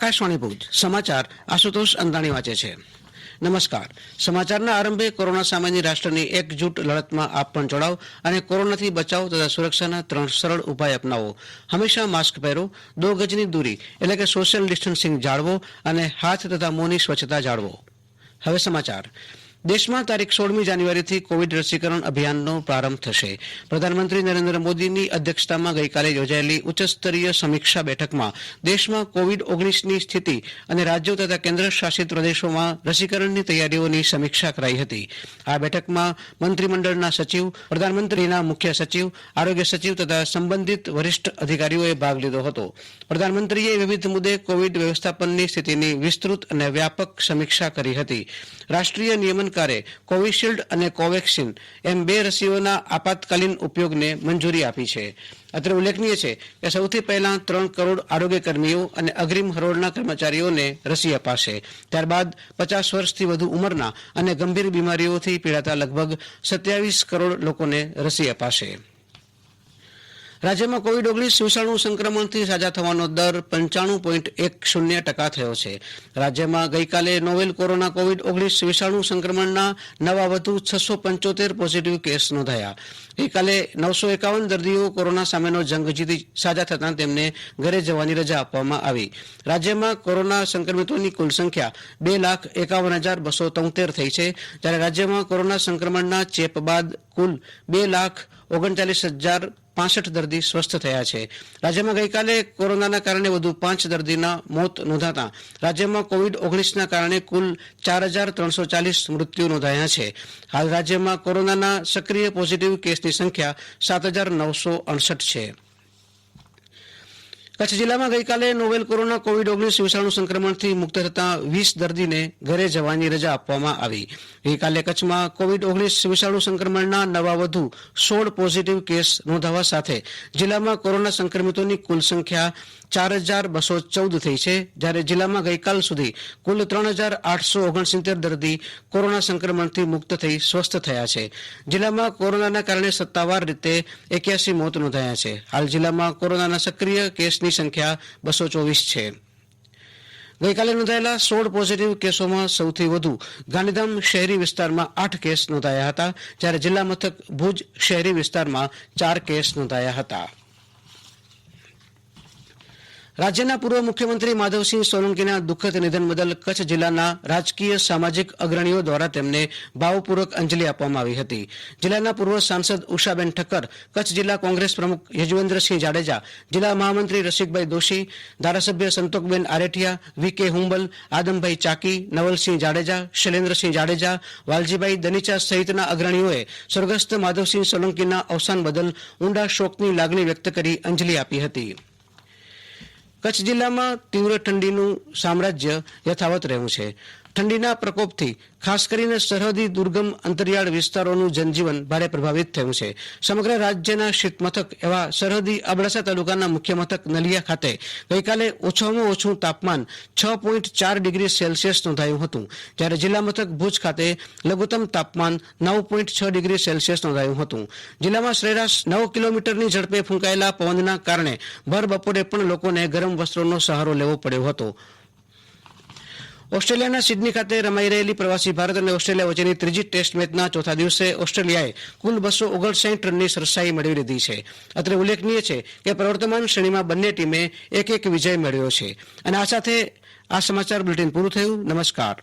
આકાશવાણી ભુજ, સમાચાર આશુતોષ અંદાણી વાંચે છે. નમસ્કાર. સમાચારના આરંભે કોરોના સામેની રાષ્ટ્રની એકજૂટ લડતમાં આપ પણ જોડાવ અને કોરોનાથી બચાવ તથા સુરક્ષાના ત્રણ સરળ ઉપાય અપનાવો. હંમેશા માસ્ક પહેરો, દો ગજની દૂરી, એટલે કે સોશિયલ ડિસ્ટન્સિંગ જાળવો અને હાથ તથા મોંની સ્વચ્છતા જાળવો. હવે સમાચાર. દેશમાં તારીખ સોળમી જાન્યુઆરીથી કોવિડ રસીકરણ અભિયાનનો પ્રારંભ થશે. પ્રધાનમંત્રી નરેન્દ્ર મોદીની અધ્યક્ષતામાં ગઈકાલે યોજાયેલી ઉચ્ચસ્તરીય સમીક્ષા બેઠકમાં દેશમાં કોવિડ ઓગણીસની સ્થિતિ અને રાજ્યો તથા કેન્દ્ર શાસિત પ્રદેશોમાં રસીકરણની તૈયારીઓની સમીક્ષા કરાઈ હતી. આ બેઠકમાં મંત્રીમંડળના સચિવ, પ્રધાનમંત્રીના મુખ્ય સચિવ, આરોગ્ય સચિવ તથા સંબંધિત વરિષ્ઠ અધિકારીઓએ ભાગ લીધો હતો. પ્રધાનમંત્રીએ વિવિધ મુદ્દે કોવિડ વ્યવસ્થાપનની સ્થિતિની વિસ્તૃત અને વ્યાપક સમીક્ષા કરી હતી. રાષ્ટ્રીય નિયમનકારે કોવિશિલ્ડ અને કોવેક્સિન એમ બે રસીઓના આપાતકાલીન ઉપયોગને મંજૂરી આપી છે. અત્રે ઉલ્લેખનીય છે કે સૌથી પહેલા ત્રણ કરોડ આરોગ્ય કર્મીઓ અને અગ્રીમ હરોળના કર્મચારીઓને રસી અપાશે. ત્યારબાદ પચાસ વર્ષથી વધુ ઉંમરના અને ગંભીર બીમારીઓથી પીડાતા લગભગ સત્યાવીસ કરોડ લોકોને રસી અપાશે. રાજ્યમાં કોવિડ ઓગણીસ વિષાણુ સંક્રમણથી સાજા થવાનો દર પંચાણું પોઈન્ટ એક શૂન્ય ટકા થયો છે. રાજ્યમાં ગઈકાલે નોવેલ કોરોના કોવિડ ઓગણીસ વિષાણુ સંક્રમણના નવા વધુ છસો પંચોતેર પોઝિટિવ કેસ નોંધાયા. ગઈકાલે નવસો એકાવન દર્દીઓ કોરોના સામેનો જંગ જીતી સાજા થતાં તેમને ઘરે જવાની રજા આપવામાં આવી. રાજ્યમાં કોરોના સંક્રમિતોની કુલ સંખ્યા બે લાખ એકાવન હજાર બસો તોતેર થઈ છે. જ્યારે રાજ્યમાં કોરોના સંક્રમણના ચેપ બાદ કુલ બે લાખ ઓગણચાલીસ હજાર પાસઠ દર્દી સ્વસ્થ થયા છે. રાજ્યમાં ગઈકાલે કોરોનાના કારણે વધુ પાંચ દર્દીના મોત નોંધાતા રાજ્યમાં કોવિડ ઓગણીસના કારણે કુલ ચાર હજાર ત્રણસો ચાલીસ મૃત્યુ નોંધાયા છે. હાલ રાજ્યમાં કોરોનાના સક્રિય પોઝિટિવ કેસની સંખ્યા સાત હજાર નવસો અડસઠ છે. કચ્છ જિલ્લામાં ગઈકાલે નોવેલ કોરોના કોવિડ ઓગણીસ વિષાણુ સંક્રમણથી મુક્ત થતા વીસ દર્દીને ઘરે જવાની રજા આપવામાં આવી. ગઈકાલે કચ્છમાં કોવિડ ઓગણીસ વિષાણુ સંક્રમણના નવા વધુ સોળ પોઝિટિવ કેસ નોંધાવા સાથે જિલ્લામાં કોરોના સંક્રમિતોની કુલ સંખ્યા ચાર હજાર બસો ચૌદ થઈ છે, જ્યારે જિલ્લામાં ગઈકાલ સુધી કુલ ત્રણ હજાર આઠસો ઓગણસિત્તેર દર્દી કોરોના સંક્રમણથી મુક્ત થઈ સ્વસ્થ થયા છે. જિલ્લામાં કોરોનાના કારણે સત્તાવાર રીતે એક્યાસી મોત નોંધાયા છે. હાલ જિલ્લામાં કોરોનાના સક્રિય કેસની સંખ્યા બસો ચોવીસ છે. ગઈકાલે નોંધાયેલા સોળ પોઝિટિવ કેસોમાં સૌથી વધુ ગાંધીધામ શહેરી વિસ્તારમાં આઠ કેસ નોંધાયા હતા, જ્યારે જિલ્લા મથક ભુજ શહેરી વિસ્તારમાં ચાર કેસ નોંધાયા હતા. રાજ્યના પૂર્વ મુખ્યમંત્રી માધવસિંહ સોલંકીના દુઃખદ નિધન બદલ કચ્છ જિલ્લાના રાજકીય સામાજિક અગ્રણીઓ દ્વારા તેમને ભાવપૂર્વક અંજલિ આપવામાં આવી હતી. જિલ્લાના પૂર્વ સાંસદ ઉષાબેન ઠક્કર, કચ્છ જિલ્લા કોંગ્રેસ પ્રમુખ યજુવેન્દ્રસિંહ જાડેજા, જિલ્લા મહામંત્રી રસિકભાઈ દોશી, ધારાસભ્ય સંતોકબેન આરેઠિયા, વી કે હુંબલ, આદમભાઈ ચાકી, નવલસિંહ જાડેજા, શૈલેન્દ્રસિંહ જાડેજા, વાલજીભાઈ દનીચા સહિતના અગ્રણીઓએ સ્વર્ગસ્થ માધવસિંહ સોલંકીના અવસાન બદલ ઊંડા શોકની લાગણી વ્યક્ત કરી અંજલિ આપી હતી. કચ્છ જિલ્લામાં તીવ્ર ઠંડીનું સામ્રાજ્ય યથાવત રહ્યું છે. ઠંડીના પ્રકોપથી, ખાસ કરીને સરહદી દુર્ગમ અંતરિયાળ વિસ્તારોનું જનજીવન ભારે પ્રભાવિત થયું છે. સમગ્ર રાજ્યના શીતમથક એવા સરહદી અબડાસા તાલુકાના મુખ્ય મથક નલિયા ખાતે ગઈકાલે ઓછામાં ઓછું તાપમાન છ પોઈન્ટ ચાર ડિગ્રી સેલ્સિયસ નોંધાયું હતું. જ્યારે જિલ્લા મથક ભુજ ખાતે લઘુત્તમ તાપમાન નવ પોઈન્ટ છ ડિગ્રી સેલ્સિયસ નોંધાયું હતું. જિલ્લામાં સરેરાશ નવ કિલોમીટરની ઝડપે ફૂંકાયેલા પવનના કારણે ભર બપોરે પણ લોકોને ગરમ વસ્ત્રોનો સહારો લેવો પડ્યો હતો. ઓસ્ટ્રેલિયાના સિડની ખાતે રમાઈ રહેલી પ્રવાસી ભારત અને ઓસ્ટ્રેલિયા વચ્ચેની ત્રીજી ટેસ્ટ મેચના ચોથા દિવસે ઓસ્ટ્રેલિયાએ કુલ બસો ઓગણસાઠ રનની સરસાઈ મેળવી લીધી છે. અત્રે ઉલ્લેખનીય છે કે પ્રવર્તમાન શ્રેણીમાં બંને ટીમે એક એક વિજય મેળવ્યો છે. અને આ સાથે આ સમાચાર બુલેટિન પૂરું થયું. નમસ્કાર.